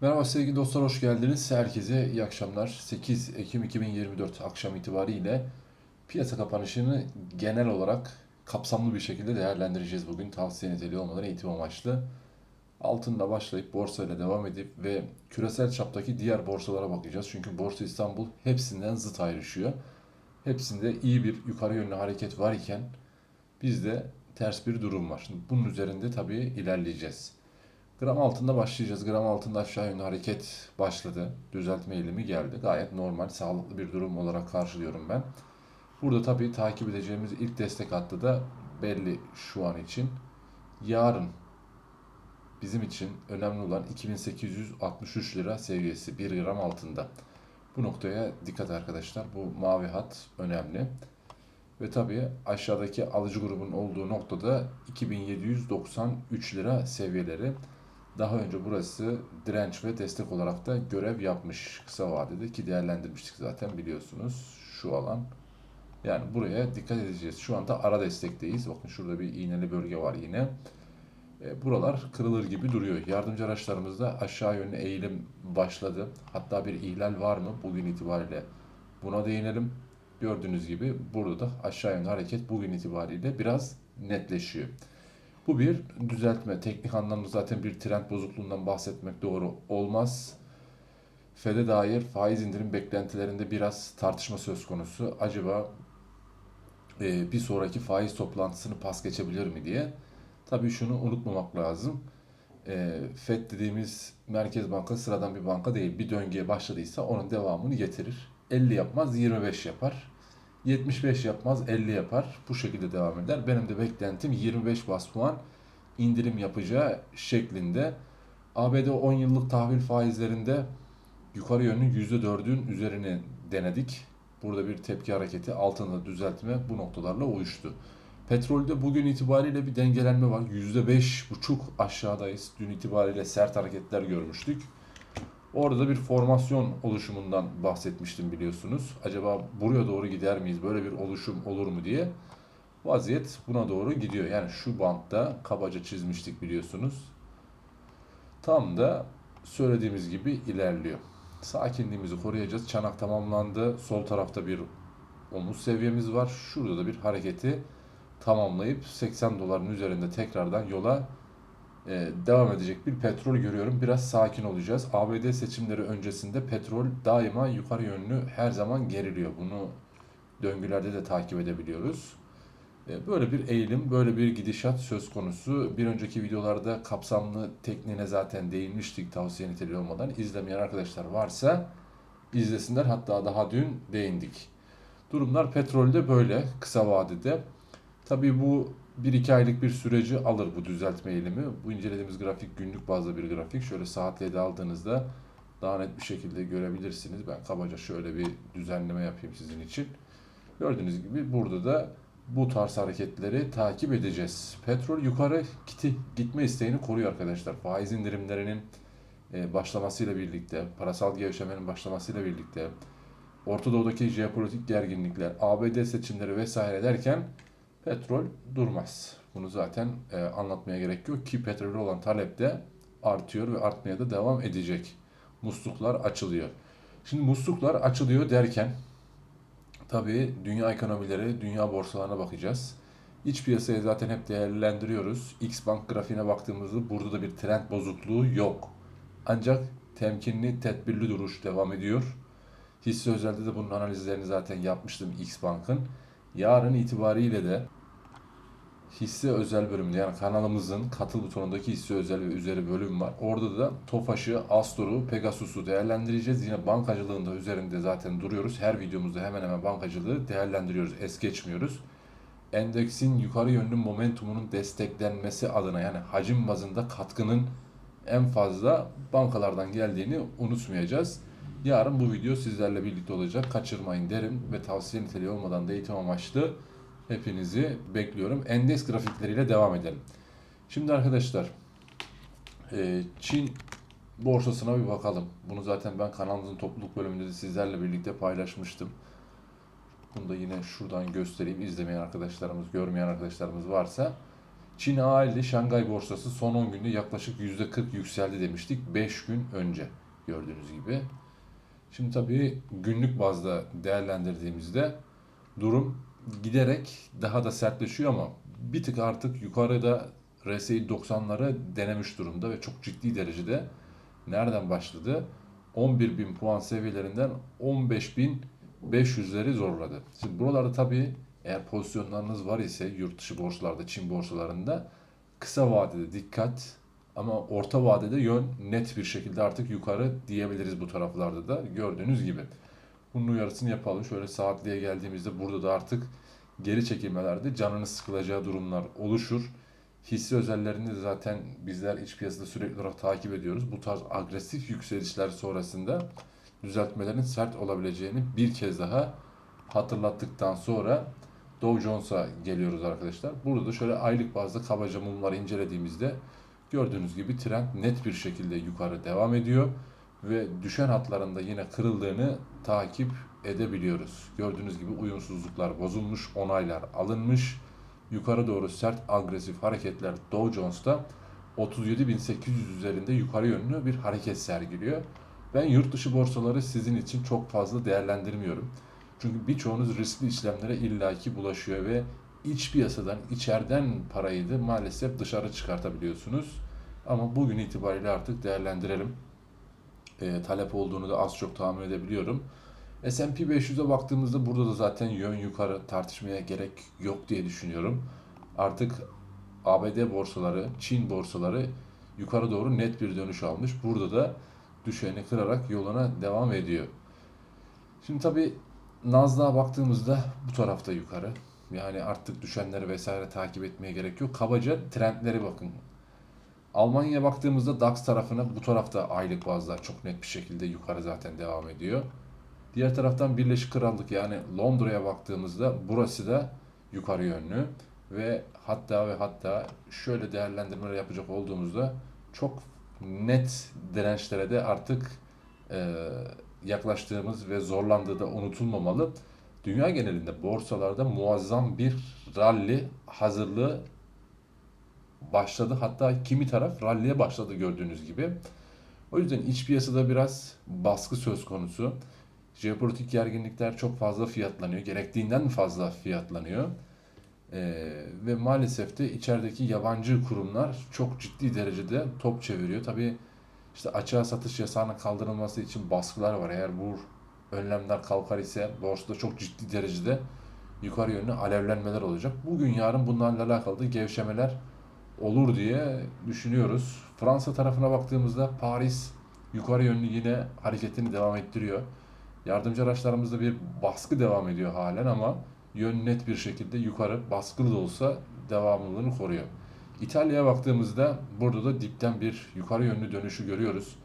Merhaba sevgili dostlar, hoş geldiniz. Herkese iyi akşamlar. 8 Ekim 2024 akşam itibariyle piyasa kapanışını genel olarak kapsamlı bir şekilde değerlendireceğiz bugün. Tavsiye niteliği olmadan eğitim amaçlı. Altında başlayıp borsayla devam edip ve küresel çaptaki diğer borsalara bakacağız. Çünkü Borsa İstanbul hepsinden zıt ayrışıyor. Hepsinde iyi bir yukarı yönlü hareket var iken bizde ters bir durum var. Bunun üzerinde tabii ilerleyeceğiz. Gram altında başlayacağız. Gram altında aşağı yönlü hareket başladı. Düzeltme eğilimi geldi. Gayet normal, sağlıklı bir durum olarak karşılıyorum ben. Burada tabii takip edeceğimiz ilk destek hattı da belli şu an için. Yarın bizim için önemli olan 2863 lira seviyesi 1 gram altında. Bu noktaya dikkat arkadaşlar. Bu mavi hat önemli. Ve tabii aşağıdaki alıcı grubun olduğu noktada 2793 lira seviyeleri. Daha önce burası direnç ve destek olarak da görev yapmış kısa vadede ki değerlendirmiştik zaten biliyorsunuz şu alan. Yani buraya dikkat edeceğiz. Şu anda ara destekteyiz. Bakın şurada bir iğneli bölge var yine. E, buralar kırılır gibi duruyor. Yardımcı araçlarımızda aşağı yönlü eğilim başladı. Hatta bir ihlal var mı bugün itibariyle buna değinelim. Gördüğünüz gibi burada da aşağı yönlü hareket bugün itibariyle biraz netleşiyor. Bu bir düzeltme. Teknik anlamda zaten bir trend bozukluğundan bahsetmek doğru olmaz. FED'e dair faiz indirim beklentilerinde biraz tartışma söz konusu. Acaba e, bir sonraki faiz toplantısını pas geçebilir mi diye. Tabii şunu unutmamak lazım. E, FED dediğimiz merkez banka sıradan bir banka değil. Bir döngüye başladıysa onun devamını getirir. 50 yapmaz 25 yapar. 75 yapmaz 50 yapar. Bu şekilde devam eder. Benim de beklentim 25 bas puan indirim yapacağı şeklinde. ABD 10 yıllık tahvil faizlerinde yukarı yönlü %4'ün üzerine denedik. Burada bir tepki hareketi altında düzeltme bu noktalarla uyuştu. Petrolde bugün itibariyle bir dengelenme var. %5,5 aşağıdayız. Dün itibariyle sert hareketler görmüştük. Orada da bir formasyon oluşumundan bahsetmiştim biliyorsunuz. Acaba buraya doğru gider miyiz? Böyle bir oluşum olur mu diye. Vaziyet buna doğru gidiyor. Yani şu bantta kabaca çizmiştik biliyorsunuz. Tam da söylediğimiz gibi ilerliyor. Sakinliğimizi koruyacağız. Çanak tamamlandı. Sol tarafta bir omuz seviyemiz var. Şurada da bir hareketi tamamlayıp 80 doların üzerinde tekrardan yola e, devam edecek bir petrol görüyorum. Biraz sakin olacağız. ABD seçimleri öncesinde petrol daima yukarı yönlü her zaman geriliyor. Bunu döngülerde de takip edebiliyoruz. E, Böyle bir eğilim, böyle bir gidişat söz konusu. Bir önceki videolarda kapsamlı tekniğine zaten değinmiştik tavsiye niteliği olmadan. İzlemeyen arkadaşlar varsa izlesinler. Hatta daha dün değindik. Durumlar petrolde böyle kısa vadede. Tabii bu 1-2 aylık bir süreci alır bu düzeltme eğilimi. Bu incelediğimiz grafik günlük bazda bir grafik. Şöyle saatle de aldığınızda daha net bir şekilde görebilirsiniz. Ben kabaca şöyle bir düzenleme yapayım sizin için. Gördüğünüz gibi burada da bu tarz hareketleri takip edeceğiz. Petrol yukarı giti, gitme isteğini koruyor arkadaşlar. Faiz indirimlerinin e, başlamasıyla birlikte, parasal gevşemenin başlamasıyla birlikte, Orta Doğu'daki jeopolitik gerginlikler, ABD seçimleri vesaire derken petrol durmaz. Bunu zaten e, anlatmaya gerek yok ki petrolü olan talep de artıyor ve artmaya da devam edecek. Musluklar açılıyor. Şimdi musluklar açılıyor derken tabii dünya ekonomileri, dünya borsalarına bakacağız. İç piyasayı zaten hep değerlendiriyoruz. X Bank grafiğine baktığımızda burada da bir trend bozukluğu yok. Ancak temkinli, tedbirli duruş devam ediyor. Hisse özelde de bunun analizlerini zaten yapmıştım X Bank'ın. Yarın itibariyle de hisse özel bölümünde yani kanalımızın katıl butonundaki hisse özel ve üzeri bölüm var. Orada da Tofaş'ı, Astor'u, Pegasus'u değerlendireceğiz. Yine bankacılığında üzerinde zaten duruyoruz. Her videomuzda hemen hemen bankacılığı değerlendiriyoruz. Es geçmiyoruz. Endeksin yukarı yönlü momentumunun desteklenmesi adına yani hacim bazında katkının en fazla bankalardan geldiğini unutmayacağız. Yarın bu video sizlerle birlikte olacak. Kaçırmayın derim ve tavsiye niteliği olmadan da eğitim amaçlı hepinizi bekliyorum. Endeks grafikleriyle devam edelim. Şimdi arkadaşlar e, Çin borsasına bir bakalım. Bunu zaten ben kanalımızın topluluk bölümünde de sizlerle birlikte paylaşmıştım. Bunu da yine şuradan göstereyim. İzlemeyen arkadaşlarımız, görmeyen arkadaşlarımız varsa. Çin A50 Şangay borsası son 10 günde yaklaşık %40 yükseldi demiştik 5 gün önce gördüğünüz gibi. Şimdi tabii günlük bazda değerlendirdiğimizde durum giderek daha da sertleşiyor ama bir tık artık yukarıda RSI 90'ları denemiş durumda ve çok ciddi derecede nereden başladı? 11.000 puan seviyelerinden 15.500'leri zorladı. Şimdi buralarda tabii eğer pozisyonlarınız var ise yurt dışı borsalarda, Çin borsalarında kısa vadede dikkat ama orta vadede yön net bir şekilde artık yukarı diyebiliriz bu taraflarda da gördüğünüz gibi. Bunun uyarısını yapalım. Şöyle saatliğe geldiğimizde burada da artık geri çekilmelerde canınız sıkılacağı durumlar oluşur. Hisse özellerini de zaten bizler iç piyasada sürekli olarak takip ediyoruz. Bu tarz agresif yükselişler sonrasında düzeltmelerin sert olabileceğini bir kez daha hatırlattıktan sonra Dow Jones'a geliyoruz arkadaşlar. Burada da şöyle aylık bazda kabaca mumları incelediğimizde gördüğünüz gibi trend net bir şekilde yukarı devam ediyor ve düşen hatlarında yine kırıldığını takip edebiliyoruz. Gördüğünüz gibi uyumsuzluklar bozulmuş, onaylar alınmış. Yukarı doğru sert agresif hareketler Dow Jones'ta 37.800 üzerinde yukarı yönlü bir hareket sergiliyor. Ben yurt dışı borsaları sizin için çok fazla değerlendirmiyorum. Çünkü birçoğunuz riskli işlemlere illaki bulaşıyor ve iç piyasadan, içeriden parayı da maalesef dışarı çıkartabiliyorsunuz. Ama bugün itibariyle artık değerlendirelim. E, talep olduğunu da az çok tahmin edebiliyorum. S&P 500'e baktığımızda burada da zaten yön yukarı tartışmaya gerek yok diye düşünüyorum. Artık ABD borsaları, Çin borsaları yukarı doğru net bir dönüş almış. Burada da düşeni kırarak yoluna devam ediyor. Şimdi tabii Nasdaq'a baktığımızda bu tarafta yukarı. Yani artık düşenleri vesaire takip etmeye gerek yok. Kabaca trendlere bakın. Almanya'ya baktığımızda DAX tarafına bu tarafta aylık bazlar çok net bir şekilde yukarı zaten devam ediyor. Diğer taraftan Birleşik Krallık yani Londra'ya baktığımızda burası da yukarı yönlü ve hatta ve hatta şöyle değerlendirmeler yapacak olduğumuzda çok net dirençlere de artık e, yaklaştığımız ve zorlandığı da unutulmamalı. Dünya genelinde borsalarda muazzam bir rally hazırlığı başladı. Hatta kimi taraf ralliye başladı gördüğünüz gibi. O yüzden iç piyasada biraz baskı söz konusu. Jeopolitik gerginlikler çok fazla fiyatlanıyor. Gerektiğinden fazla fiyatlanıyor. Ee, ve maalesef de içerideki yabancı kurumlar çok ciddi derecede top çeviriyor. Tabii işte açığa satış yasağının kaldırılması için baskılar var. Eğer bu önlemler kalkar ise borsada çok ciddi derecede yukarı yönlü alevlenmeler olacak. Bugün yarın bunlarla alakalı da gevşemeler olur diye düşünüyoruz. Fransa tarafına baktığımızda Paris yukarı yönlü yine hareketini devam ettiriyor. Yardımcı araçlarımızda bir baskı devam ediyor halen ama yön net bir şekilde yukarı baskılı da olsa devamlılığını koruyor. İtalya'ya baktığımızda burada da dipten bir yukarı yönlü dönüşü görüyoruz.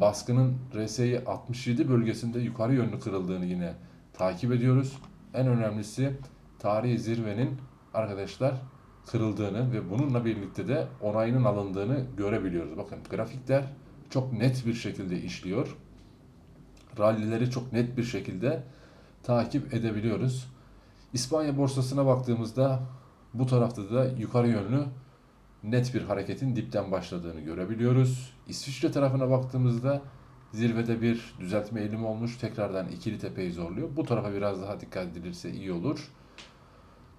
Baskının RSI 67 bölgesinde yukarı yönlü kırıldığını yine takip ediyoruz. En önemlisi tarihi zirvenin arkadaşlar kırıldığını ve bununla birlikte de onayının alındığını görebiliyoruz. Bakın grafikler çok net bir şekilde işliyor. Rallileri çok net bir şekilde takip edebiliyoruz. İspanya borsasına baktığımızda bu tarafta da yukarı yönlü net bir hareketin dipten başladığını görebiliyoruz. İsviçre tarafına baktığımızda zirvede bir düzeltme eğilimi olmuş. Tekrardan ikili tepeyi zorluyor. Bu tarafa biraz daha dikkat edilirse iyi olur.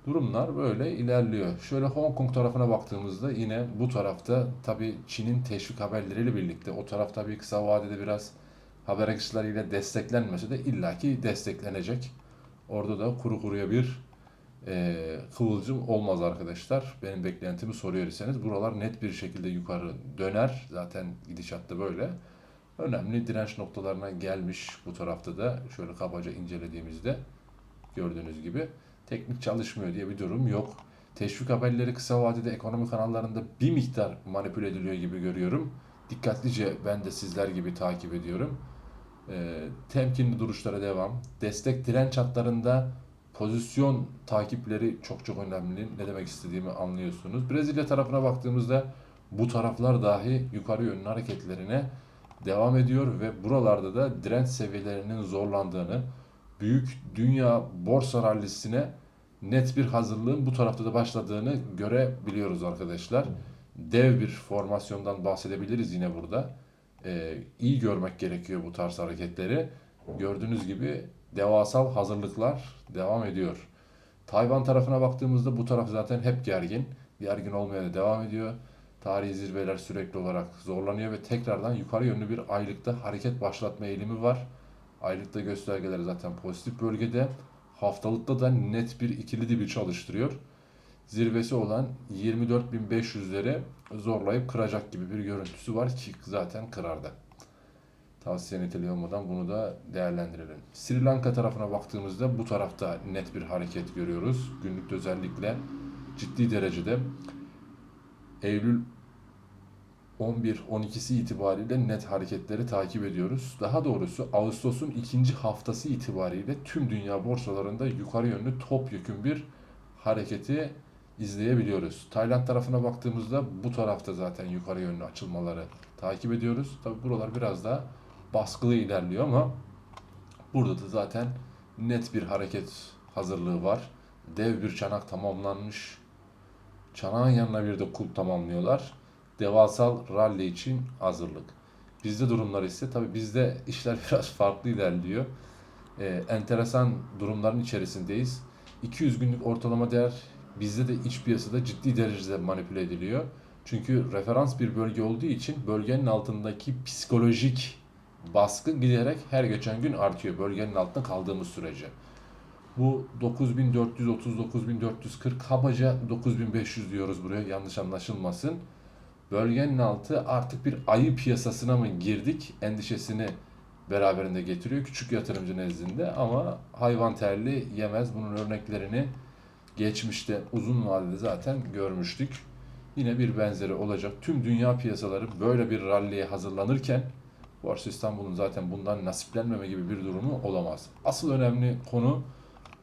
Durumlar böyle ilerliyor. Şöyle Hong Kong tarafına baktığımızda yine bu tarafta tabi Çin'in teşvik haberleriyle birlikte o taraf tabi kısa vadede biraz haber akışlarıyla desteklenmese de illaki desteklenecek. Orada da kuru kuruya bir e, kıvılcım olmaz arkadaşlar. Benim beklentimi soruyor iseniz buralar net bir şekilde yukarı döner. Zaten gidişatta böyle. Önemli direnç noktalarına gelmiş bu tarafta da şöyle kabaca incelediğimizde gördüğünüz gibi teknik çalışmıyor diye bir durum yok. Teşvik haberleri kısa vadede ekonomi kanallarında bir miktar manipüle ediliyor gibi görüyorum. Dikkatlice ben de sizler gibi takip ediyorum. E, temkinli duruşlara devam. Destek direnç hatlarında pozisyon takipleri çok çok önemli. Ne demek istediğimi anlıyorsunuz. Brezilya tarafına baktığımızda bu taraflar dahi yukarı yönlü hareketlerine devam ediyor ve buralarda da direnç seviyelerinin zorlandığını, büyük dünya borsa rallisine net bir hazırlığın bu tarafta da başladığını görebiliyoruz arkadaşlar. Dev bir formasyondan bahsedebiliriz yine burada. Ee, iyi görmek gerekiyor bu tarz hareketleri. Gördüğünüz gibi devasal hazırlıklar devam ediyor. Tayvan tarafına baktığımızda bu taraf zaten hep gergin. Gergin olmaya da devam ediyor. Tarihi zirveler sürekli olarak zorlanıyor ve tekrardan yukarı yönlü bir aylıkta hareket başlatma eğilimi var. Aylıkta göstergeler zaten pozitif bölgede. Haftalıkta da net bir ikili dibi çalıştırıyor. Zirvesi olan 24.500'leri zorlayıp kıracak gibi bir görüntüsü var ki zaten kırarda. Tavsiye niteliği olmadan bunu da değerlendirelim. Sri Lanka tarafına baktığımızda bu tarafta net bir hareket görüyoruz. Günlükte özellikle ciddi derecede Eylül 11-12'si itibariyle net hareketleri takip ediyoruz. Daha doğrusu Ağustos'un ikinci haftası itibariyle tüm dünya borsalarında yukarı yönlü topyekün bir hareketi izleyebiliyoruz. Tayland tarafına baktığımızda bu tarafta zaten yukarı yönlü açılmaları takip ediyoruz. Tabi buralar biraz daha baskılı ilerliyor ama burada da zaten net bir hareket hazırlığı var. Dev bir çanak tamamlanmış. Çanağın yanına bir de kul tamamlıyorlar. Devasal rally için hazırlık. Bizde durumlar ise tabi bizde işler biraz farklı ilerliyor. Ee, enteresan durumların içerisindeyiz. 200 günlük ortalama değer bizde de iç piyasada ciddi derecede manipüle ediliyor. Çünkü referans bir bölge olduğu için bölgenin altındaki psikolojik baskı giderek her geçen gün artıyor bölgenin altında kaldığımız sürece. Bu 9430-9440 kabaca 9500 diyoruz buraya yanlış anlaşılmasın. Bölgenin altı artık bir ayı piyasasına mı girdik endişesini beraberinde getiriyor küçük yatırımcı nezdinde ama hayvan terli yemez bunun örneklerini geçmişte uzun vadede zaten görmüştük. Yine bir benzeri olacak. Tüm dünya piyasaları böyle bir ralliye hazırlanırken Borsa İstanbul'un zaten bundan nasiplenmeme gibi bir durumu olamaz. Asıl önemli konu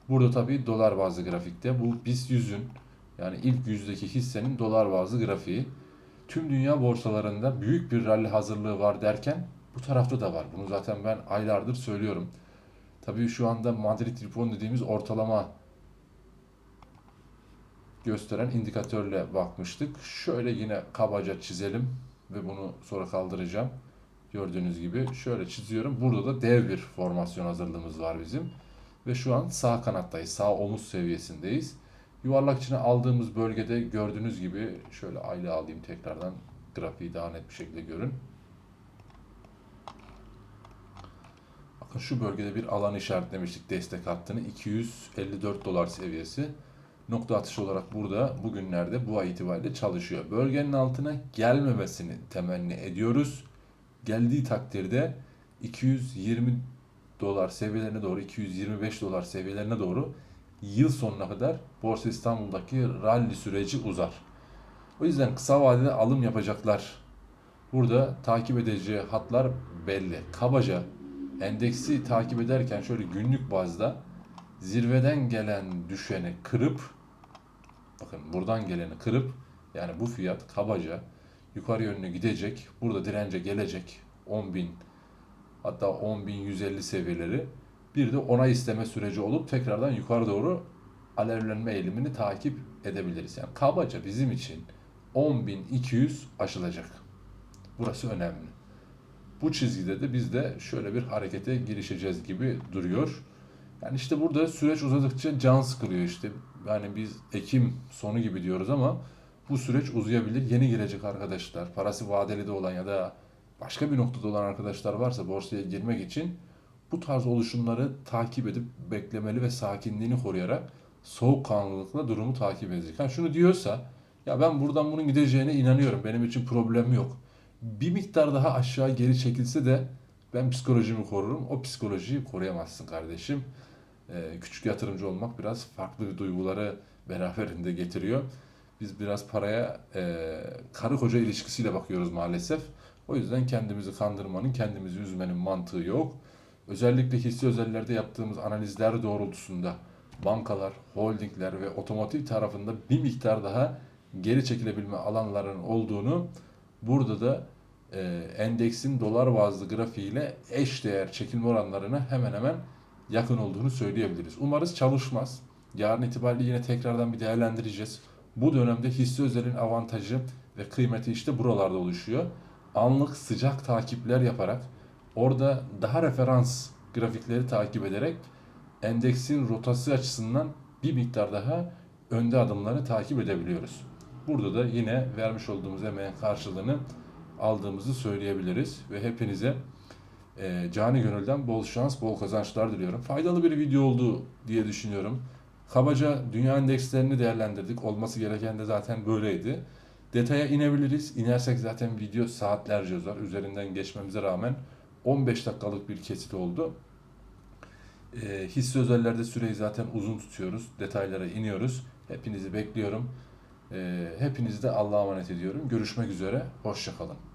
burada tabii dolar bazlı grafikte. Bu BIST 100'ün yani ilk yüzdeki hissenin dolar bazlı grafiği. Tüm dünya borsalarında büyük bir rally hazırlığı var derken bu tarafta da var. Bunu zaten ben aylardır söylüyorum. Tabii şu anda Madrid Ripon dediğimiz ortalama gösteren indikatörle bakmıştık. Şöyle yine kabaca çizelim ve bunu sonra kaldıracağım. Gördüğünüz gibi şöyle çiziyorum. Burada da dev bir formasyon hazırlığımız var bizim. Ve şu an sağ kanattayız. Sağ omuz seviyesindeyiz. Yuvarlak içine aldığımız bölgede gördüğünüz gibi şöyle aylı alayım tekrardan grafiği daha net bir şekilde görün. Bakın şu bölgede bir alan işaretlemiştik destek hattını 254 dolar seviyesi. Nokta atışı olarak burada bugünlerde bu ay itibariyle çalışıyor. Bölgenin altına gelmemesini temenni ediyoruz. Geldiği takdirde 220 dolar seviyelerine doğru 225 dolar seviyelerine doğru yıl sonuna kadar Borsa İstanbul'daki rally süreci uzar. O yüzden kısa vadede alım yapacaklar. Burada takip edeceği hatlar belli. Kabaca endeksi takip ederken şöyle günlük bazda zirveden gelen düşeni kırıp bakın buradan geleni kırıp yani bu fiyat kabaca yukarı yönlü gidecek. Burada dirence gelecek 10.000 hatta 10.150 seviyeleri. Bir de ona isteme süreci olup tekrardan yukarı doğru alevlenme eğilimini takip edebiliriz. Yani kabaca bizim için 10.200 aşılacak. Burası önemli. Bu çizgide de biz de şöyle bir harekete girişeceğiz gibi duruyor. Yani işte burada süreç uzadıkça can sıkılıyor işte. Yani biz Ekim sonu gibi diyoruz ama bu süreç uzayabilir. Yeni girecek arkadaşlar, parası vadeli de olan ya da başka bir noktada olan arkadaşlar varsa borsaya girmek için bu tarz oluşumları takip edip beklemeli ve sakinliğini koruyarak soğukkanlılıkla durumu takip edecek. Yani şunu diyorsa ya ben buradan bunun gideceğine inanıyorum. Benim için problem yok. Bir miktar daha aşağı geri çekilse de ben psikolojimi korurum. O psikolojiyi koruyamazsın kardeşim. Ee, küçük yatırımcı olmak biraz farklı duyguları beraberinde getiriyor. Biz biraz paraya e, karı koca ilişkisiyle bakıyoruz maalesef. O yüzden kendimizi kandırmanın, kendimizi üzmenin mantığı yok. Özellikle hisse özellerde yaptığımız analizler doğrultusunda bankalar, holdingler ve otomotiv tarafında bir miktar daha geri çekilebilme alanlarının olduğunu burada da e, endeksin dolar bazlı grafiğiyle eş değer çekilme oranlarına hemen hemen yakın olduğunu söyleyebiliriz. Umarız çalışmaz. Yarın itibariyle yine tekrardan bir değerlendireceğiz. Bu dönemde hisse özelin avantajı ve kıymeti işte buralarda oluşuyor. Anlık sıcak takipler yaparak orada daha referans grafikleri takip ederek endeksin rotası açısından bir miktar daha önde adımları takip edebiliyoruz. Burada da yine vermiş olduğumuz emeğin karşılığını aldığımızı söyleyebiliriz ve hepinize e, cani gönülden bol şans, bol kazançlar diliyorum. Faydalı bir video oldu diye düşünüyorum. Kabaca dünya endekslerini değerlendirdik. Olması gereken de zaten böyleydi. Detaya inebiliriz. İnersek zaten video saatlerce uzar. Üzerinden geçmemize rağmen 15 dakikalık bir kesit oldu. E, hisse özellerde süreyi zaten uzun tutuyoruz. Detaylara iniyoruz. Hepinizi bekliyorum. E, hepinizi de Allah'a emanet ediyorum. Görüşmek üzere. Hoşçakalın.